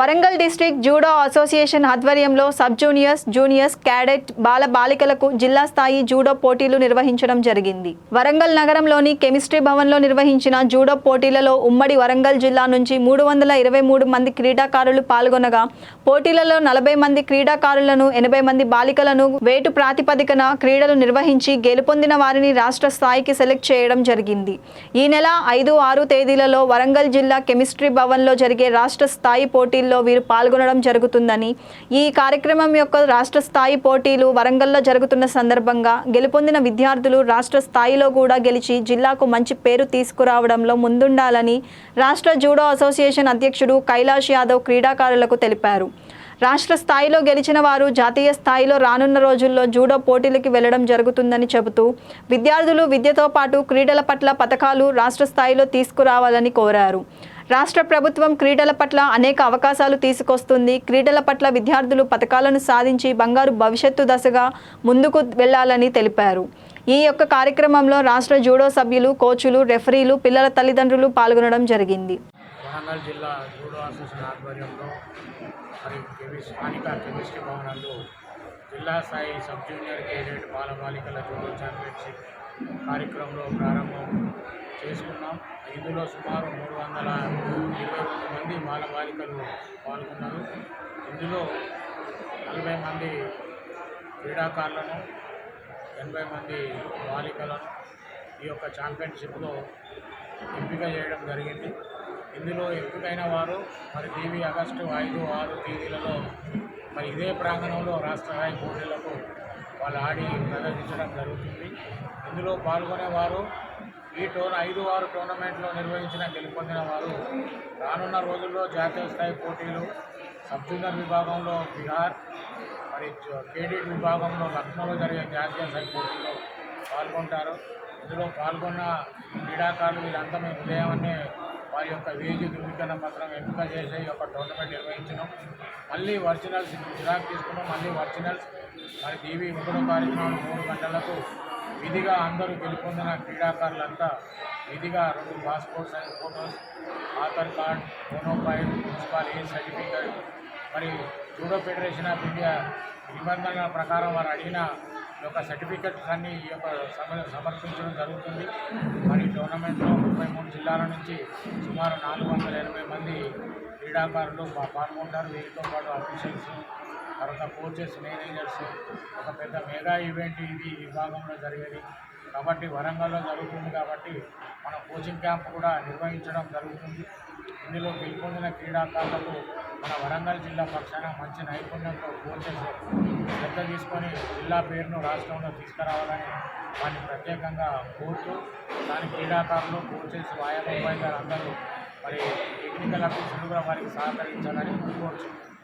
Warangal district judo association ఆధ్వర్యంలో sub juniors juniors cadet బాల బాలికలకు జిల్లా స్థాయి జూడో పోటీలు నిర్వహించడం జరిగింది. వరంగల్ నగరంలోని కెమిస్ట్రీ భవన్లో నిర్వహించిన జూడో పోటీలలో ఉమ్మడి వరంగల్ జిల్లా నుంచి మూడు వందల ఇరవై మూడు మంది క్రీడాకారులు పాల్గొనగా పోటీలలో నలభై మంది క్రీడాకారులను ఎనభై మంది బాలికలను వేటు ప్రాతిపదికన క్రీడలు నిర్వహించి గెలుపొందిన వారిని రాష్ట్ర స్థాయికి సెలెక్ట్ చేయడం జరిగింది. ఈ నెల ఐదు ఆరు తేదీలలో వరంగల్ జిల్లా కెమిస్ట్రీ భవన్లో జరిగే రాష్ట్ర స్థాయి పోటీలు పోటీల్లో వీరు పాల్గొనడం జరుగుతుందని ఈ కార్యక్రమం యొక్క రాష్ట్ర స్థాయి పోటీలు వరంగల్లో జరుగుతున్న సందర్భంగా గెలుపొందిన విద్యార్థులు రాష్ట్ర స్థాయిలో కూడా గెలిచి జిల్లాకు మంచి పేరు తీసుకురావడంలో ముందుండాలని రాష్ట్ర జూడో అసోసియేషన్ అధ్యక్షుడు కైలాష్ యాదవ్ క్రీడాకారులకు తెలిపారు. రాష్ట్ర స్థాయిలో గెలిచిన వారు జాతీయ స్థాయిలో రానున్న రోజుల్లో జూడో పోటీలకి వెళ్ళడం జరుగుతుందని చెబుతూ విద్యార్థులు విద్యతో పాటు క్రీడల పట్ల పథకాలు రాష్ట్ర స్థాయిలో తీసుకురావాలని కోరారు. రాష్ట్ర ప్రభుత్వం క్రీడల పట్ల అనేక అవకాశాలు తీసుకొస్తుంది. క్రీడల పట్ల విద్యార్థులు పథకాలను సాధించి బంగారు భవిష్యత్తు దశగా ముందుకు వెళ్ళాలని తెలిపారు. ఈ యొక్క కార్యక్రమంలో రాష్ట్ర జూడో సభ్యులు కోచులు రెఫరీలు పిల్లల తల్లిదండ్రులు పాల్గొనడం జరిగింది. వరంగల్ జిల్లా జూడో అసోసియేషన్ ఆధ్వర్యంలో మరి స్థానిక కెమిస్ట్రీ భవనంలో జిల్లా స్థాయి సబ్ జూనియర్ బాలబాలికల జూడో ఛాంపియన్షిప్ కార్యక్రమంలో ప్రారంభం చేసుకున్నాం. ఇందులో సుమారు మూడు వందల ఇరవై రెండు మంది బాలబాలికలు పాల్గొన్నారు. ఇందులో నలభై మంది క్రీడాకారులను ఎనభై మంది బాలికలను ఈ యొక్క ఛాంపియన్షిప్లో ఎంపిక చేయడం జరిగింది. ఇందులో ఎంపికైన వారు మరి టీవీ ఆగస్టు ఐదు ఆరు తేదీలలో మరి ఇదే ప్రాంగణంలో రాష్ట్ర స్థాయి పోటీలకు వాళ్ళు ఆడి ప్రదర్శించడం జరుగుతుంది. ఇందులో పాల్గొనేవారు ఈ టోర్ ఐదు ఆరు టోర్నమెంట్లో నిర్వహించిన గెలుపొందిన వారు రానున్న రోజుల్లో జాతీయ స్థాయి పోటీలు సబ్ జూనియర్ విభాగంలో బీహార్ మరి జ- విభాగంలో లక్నోలో జరిగే జాతీయ స్థాయి పోటీల్లో పాల్గొంటారు. ఇందులో పాల్గొన్న క్రీడాకారులు వీళ్ళంతా మేము ఉదయాన్నే వారి యొక్క వేజీ ధృవీకరణ పత్రం ఎంపిక చేసి ఒక యొక్క టోర్నమెంట్ నిర్వహించడం మళ్ళీ ఒరిజినల్స్ జిరాక్ తీసుకున్నాం. మళ్ళీ ఒరిజినల్స్ మరి టీవీ ఇంకొక కార్యక్రమం మూడు గంటలకు విధిగా అందరూ గెలుపొందిన క్రీడాకారులంతా విధిగా రెండు passport size photos Aadhaar card మోనోఫైల్ municipal age certificate మరి జూడో ఫెడరేషన్ ఆఫ్ ఇండియా నిబంధనల ప్రకారం వారు అడిగిన ఈ యొక్క సర్టిఫికెట్స్ అన్ని ఈ యొక్క సమ- సమర్పించడం జరుగుతుంది. మరి టోర్నమెంట్లో ముప్పై మూడు జిల్లాల నుంచి సుమారు నాలుగు వందల ఎనభై మంది క్రీడాకారులు పాల్గొంటారు. వీరితో పాటు అఫీషియల్స్ తర్వాత కోచెస్ మేనేజర్స్ ఒక పెద్ద మెగా ఈవెంట్ ఇది విభాగంలో జరిగేది. కాబట్టి వరంగల్లో జరుగుతుంది కాబట్టి మన కోచింగ్ క్యాంప్ కూడా నిర్వహించడం జరుగుతుంది. ఇందులో గెలుపొందిన క్రీడాకారులకు మన వరంగల్ జిల్లా పక్షాన మంచి నైపుణ్యంతో కోచెస్ శ్రద్ధ తీసుకొని జిల్లా పేరును రాష్ట్రంలో తీసుకురావాలని వారిని ప్రత్యేకంగా కోరుతూ దాని క్రీడాకారులు కోచెస్ వాయా మొబైల్ గారు అందరూ మరి టెక్నికల్ అఫీసర్లు కూడా వారికి సహకరించాలని కోరుచున్నాను